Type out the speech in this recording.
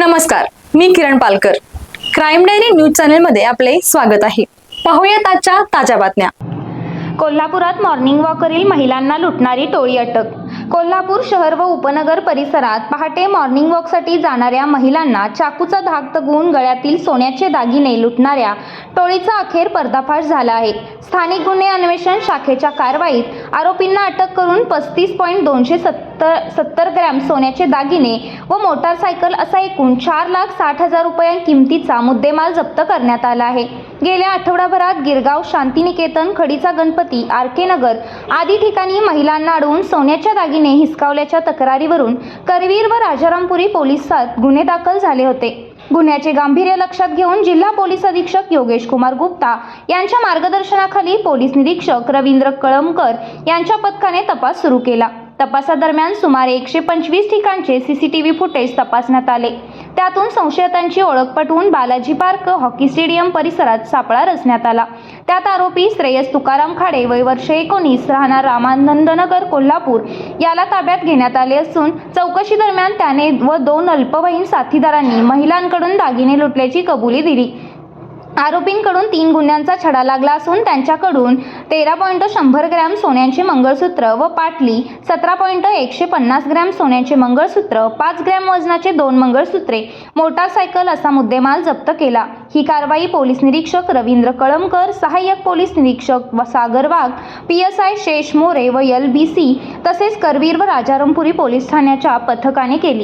नमस्कार मी Kiran Palkar. Crime diary news चॅनेलमध्ये आपले स्वागत आहे. पाहूयात आजच्या ताज्या बातम्या. कोल्हापुरात मॉर्निंग वॉकवरील महिलांना लुटणारी टोळी अटक. कोल्हापूर शहर व उपनगर परिसरात पहाटे मॉर्निंग वॉकसाठी जाणाऱ्या महिलांना चाकूचा धाक तगवून गळ्यातील सोन्याचे दागिने लुटणाऱ्या टोळीचा अखेर पर्दाफाश झाला आहे. स्थानिक गुन्हे अन्वेषण शाखेच्या कारवाईत आरोपींना अटक करून पस्तीस पॉईंट दोनशे सत्तर सत्तर ग्रॅम सोन्याचे दागिने व मोटारसायकल असा एकूण चार लाख साठ हजार रुपयां किमतीचा मुद्देमाल जप्त करण्यात आला आहे. गेल्या आठवडाभरात गिरगाव शांतिनिकेतन खडीचा गणपती आर के नगर आदी ठिकाणी महिलांना अडवून सोन्याच्या दागिने हिसकावल्याच्या तक्रारीवरून करवीर व राजारामपुरी पोलिसात गुन्हे दाखल झाले होते. गुन्ह्याचे गांभीर्य लक्षात घेऊन जिल्हा पोलीस अधीक्षक योगेश कुमार गुप्ता यांच्या मार्गदर्शनाखाली पोलीस निरीक्षक रवींद्र कळमकर यांच्या पथकाने तपास सुरू केला. तपासादरम्यान सुमारे एकशे पंचवीस ठिकाणचे सीसीटीव्ही फुटेज तपासण्यात आले. त्यातून संशयितांची ओळख पटवून बालाजी पार्क हॉकी स्टेडियम परिसरात सापळा रचण्यात आला. त्यात आरोपी श्रेयस तुकाराम खाडे वय वर्ष एकोणीस राहणार रामानंदनगर कोल्हापूर याला ताब्यात घेण्यात आले असून चौकशी दरम्यान त्याने व दोन अल्पवयीन साथीदारांनी महिलांकडून दागिने लुटल्याची कबुली दिली. आरोपींकडून तीन गुन्ह्यांचा छडा लागला असून त्यांच्याकडून तेरा पॉईंट शंभर ग्रॅम सोन्याचे मंगळसूत्र व पाटली सतरा पॉईंट एकशे पन्नास ग्रॅम सोन्याचे मंगळसूत्र पाच ग्रॅम वजनाचे दोन मंगळसूत्रे मोटारसायकल असा मुद्देमाल जप्त केला. ही कारवाई पोलीस निरीक्षक रवींद्र कळमकर सहाय्यक पोलीस निरीक्षक व Sagar Wagh P S I Shesh More व एल बी सी तसेच करवीर व राजारामपुरी पोलीस ठाण्याच्या पथकाने केली.